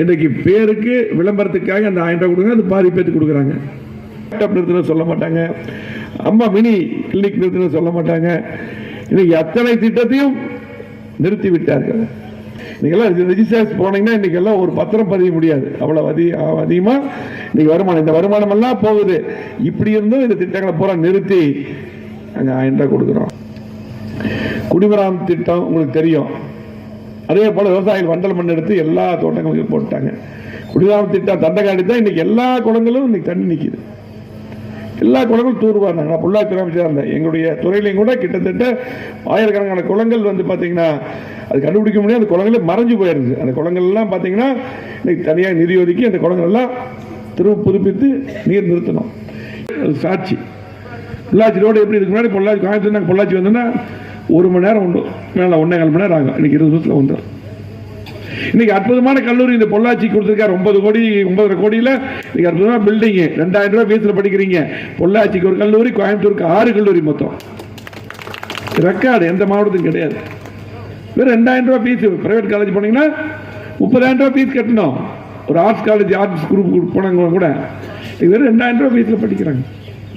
இன்றைக்கு பேருக்கு விளம்பரத்துக்காக அந்த ஆயிரம் ரூபாய் கொடுங்க அது பாதி பேத்துக்கு கொடுக்குறாங்க. லேப்டாப் நிறுத்தின சொல்ல மாட்டாங்க. அம்மா மினி கிளினிக் நிறுத்தின சொல்ல மாட்டாங்க. இன்னைக்கு அத்தனை திட்டத்தையும் நிறுத்தி விட்டார்கள். இன்றைக்கெல்லாம் ரெஜிஸ்டர்ஸ் போனீங்கன்னா இன்னைக்கு எல்லாம் ஒரு பத்திரம் பதிய முடியாது. அவ்வளவு அதி அதிகமாக இன்னைக்கு வருமானம் இந்த வருமானம் எல்லாம் போகுது. இப்படி இருந்தும் இந்த திட்டங்களை பூரா நிறுத்தி நாங்கள் ஆயிரம் ரூபாய் கொடுக்குறோம். குடிமராம் திட்டம் உங்களுக்கு தெரியும். அதே போல விவசாயிகள் வண்டல் மண் எடுத்து எல்லா தோட்டங்களுக்கும் போட்டாங்க. குடிதாம திட்டம் தண்டை காட்டி தான் இன்றைக்கி எல்லா குளங்களும் இன்னைக்கு தண்ணி நிற்கிது எல்லா குளங்களும் தூர்வாரினாங்க. நான் பொள்ளாச்சி அமைச்சராக இருந்தேன் எங்களுடைய துறையிலையும் கூட கிட்டத்தட்ட ஆயிரக்கணக்கான குளங்கள் வந்து பார்த்தீங்கன்னா அது கண்டுபிடிக்க முடியாது. அந்த குளங்களே மறைஞ்சு போயிடுது அந்த குளங்கள் எல்லாம் பார்த்தீங்கன்னா இன்னைக்கு தனியாக நிதி ஒதுக்கி அந்த குளங்கள்லாம் திரும்ப புதுப்பித்து நீர் நிறுத்தணும். அது சாட்சி. பொள்ளாச்சி ரோடு எப்படி இதுக்கு முன்னாடி? பொள்ளாச்சி கோயம்புத்தூர் நாங்கள் பொள்ளாச்சி வந்தோம்னா ஒரு மணி நேரம் உண்டு. மேலே ஒன்றே கால் மணி நேரம் ஆகும். இன்றைக்கி இருபது நிமிஷத்தில் வந்துடும் இன்னைக்கு அற்புதமான கல்லூரி இந்த பொள்ளாச்சி கொடுத்துருக்காரு. ஒன்பது கோடி ஒன்பதரை கோடியில். இன்னைக்கு அற்புதமான பில்டிங்கு ரெண்டாயிரம் ரூபாய் ஃபீஸில் படிக்கிறீங்க. பொள்ளாச்சிக்கு ஒரு கல்லூரி கோயம்புத்தூருக்கு ஆறு கல்லூரி மொத்தம். ரெக்கார்டு எந்த மாவட்டத்துக்கும் கிடையாது. வெறும் ரெண்டாயிரம் ரூபாய் ஃபீஸ் பிரைவேட் காலேஜ் போனீங்கன்னா முப்பதாயிரம் ரூபாய் ஃபீஸ் கட்டணும். ஒரு ஆர்ட்ஸ் காலேஜ் ஆர்ட்ஸ் குரூப் போனவங்க கூட. இது வெறும் ரெண்டாயிரம் ரூபாய் ஃபீஸில் படிக்கிறாங்க.